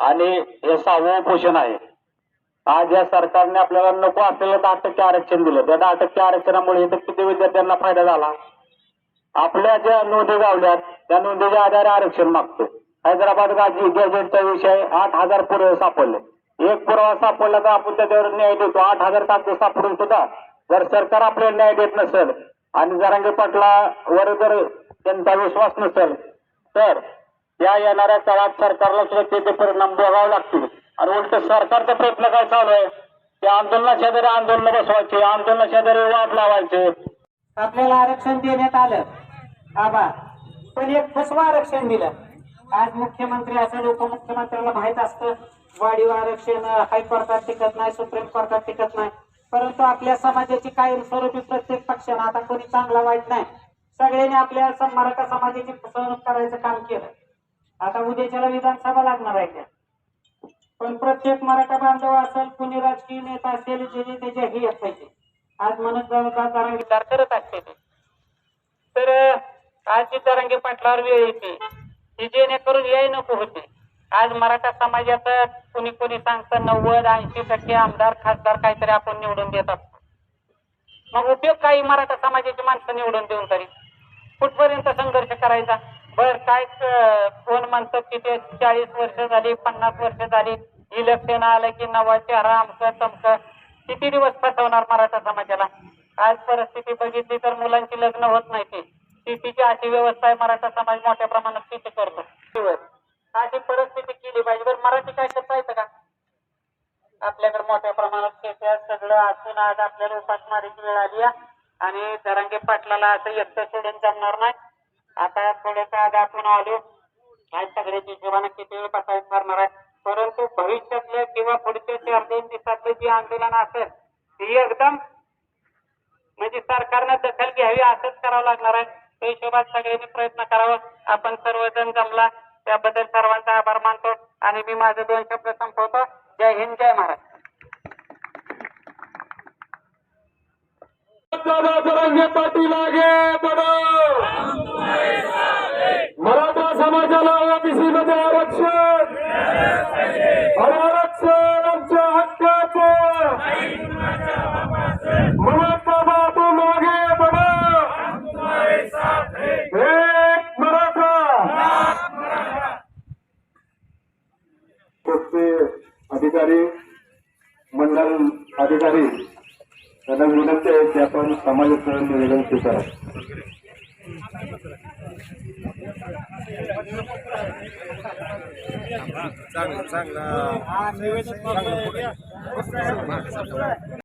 आणि हे सहावं उपोषण आहे. आज या सरकारने आपल्याला नको असलेलं दहा टक्के आरक्षण दिलं. त्या दहा टक्के आरक्षणामुळे इथं किती विद्यार्थ्यांना फायदा झाला? आपल्या ज्या नोंदी गावल्यात त्या नोंदीच्या आधारे आरक्षण मागतो. हैदराबाद गाजी गॅजेटचा विषय आठ हजार पुरावे सापडले. एक पुरावा सापडला तर आपण त्याच्यावर न्याय देतो. आठ हजार कागद सापडून सुद्धा जर सरकार आपल्याला न्याय देत नसेल आणि जरांगे पाटलावर जर त्यांचा विश्वास नसेल तर या येणाऱ्या काळात सरकारला सुद्धा त्याचे परिणाम बघावे लागतील. आणि उलट सरकारचा प्रयत्न काय चालू आहे? ते आंदोलनाच्या दरी आंदोलन बसवायचे आंदोलनाच्या दरी वाद लावायचे. आपल्याला आरक्षण देण्यात आलं. आबा पण एक फसवा आरक्षण दिलं. आज मुख्यमंत्री असेल उपमुख्यमंत्र्याला माहीत असतं वाढीव आरक्षण हायकोर्टात टिकत नाही सुप्रीम कोर्टात टिकत नाही. परंतु आपल्या समाजाची कायमस्वरूपी प्रत्येक पक्षानं आता कोणी चांगला वाईट नाही. सगळ्यांनी आपल्या मराठा समाजाची फसवणूक करायचं काम केलं. आता उद्याच्याला विधानसभा लागणार आहे त्या. पण प्रत्येक मराठा बांधव असेल कुणी राजकीय नेता असेल जे जे त्याच्या हे असायचे. आज मनोज जरा विचार करत असते ते तर आज जी तरंगे पाटलावर वेळ येते. ती जेणेकरून याय नको होते. आज मराठा समाजात कुणी कुणी सांगतं नव्वद ऐंशी टक्के आमदार खासदार काहीतरी आपण निवडून देत असतो. मग उपयोग काही मराठा समाजाची माणसं निवडून देऊन तरी? कुठपर्यंत संघर्ष करायचा? बर काय कोण म्हणतात की ते चाळीस वर्ष झाली पन्नास वर्ष झाली इलेक्शन आलं की नवा चेहरा आमचं तमकं किती दिवस फसवणार मराठा समाजाला? आज परिस्थिती बघितली तर मुलांची लग्न होत नाही ती. शेतीची अशी व्यवस्था आहे मराठा समाज मोठ्या प्रमाणात शेती करतो. दिवस. अशी परिस्थिती केली पाहिजे. बरं मराठी काय करता येतं का? आपल्याकडे मोठ्या प्रमाणात शेती सगळं असून आज आपल्याला उपासमारीची वेळ आली आणि दरंगे पाटलाला असं एकटं सोडून जमणार नाही. आता थोडंसं आज आपण आलो. आज सगळ्याच्या हिशोबाने किती वेळ बसायला करणार आहे? परंतु भविष्यातले किंवा पुढच्या चार दोन दिवसातलं जे आंदोलन असेल ती एकदम म्हणजे सरकारनं दखल घ्यावी असंच करावं लागणार आहे. त्या हिशोबात सगळ्यांनी प्रयत्न करावा. आपण सर्वजण जमला. त्याबद्दल सर्वांचा आभार मानतो आणि मी माझे दोन शब्द संपवतो. जय हिंद जय महाराष्ट्र. दादा पाटील आगे मराठा समाजाला ओबीसी मध्ये आरक्षण आणि आरक्षण आमच्या हक्काचं मराठा बाबू मागे बढो एक मराठा पोस्टचे अधिकारी मंडल अधिकारी त्यांना विनंती आहे की आपण समाजाचं निवेदन स्वीकारा चांगलं चांगलं.